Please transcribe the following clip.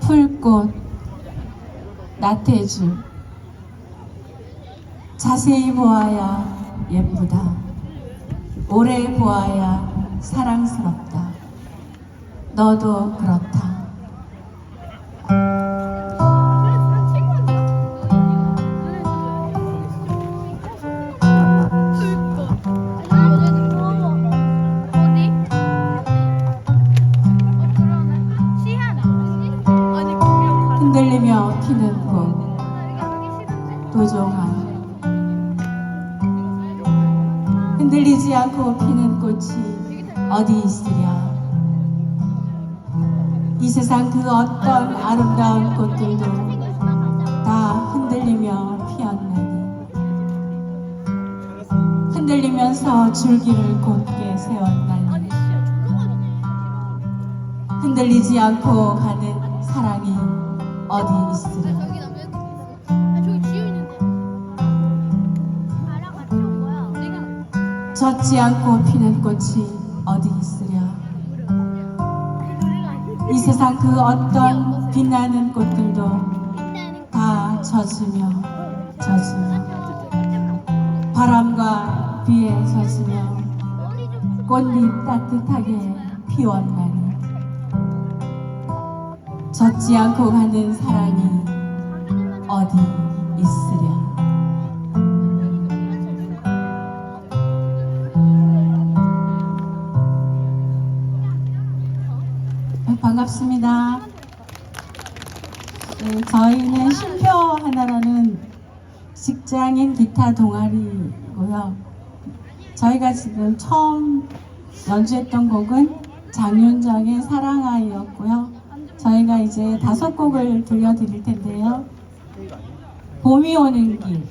풀꽃, 나태주. 자세히 보아야 예쁘다. 오래 보아야 사랑스럽다. 너도 그렇다. 흔들리며 피는 꽃, 도종아. 흔들리지 않고 피는 꽃이 어디 있으랴. 이 세상 그 어떤 아름다운 꽃들도 다 흔들리며 피었나니 흔들리면서 줄기를 곧게 세웠나니 흔들리지 않고 가는 사랑이 어디 있으랴 젖지 않고 피는 꽃이 어디 있으랴? 이 세상 그 어떤 빛나는 꽃들도 다 젖으며 젖으며 바람과 비에 젖으며 꽃잎 따뜻하게 피웠나니 젖지 않고 가는 사랑이 어디 있으랴 네, 반갑습니다. 네, 저희는 쉼표 하나라는 직장인 기타 동아리고요. 저희가 지금 처음 연주했던 곡은 장윤정의 사랑아이였고요. 저희가 이제 다섯 곡을 들려드릴 텐데요. 봄이 오는 길,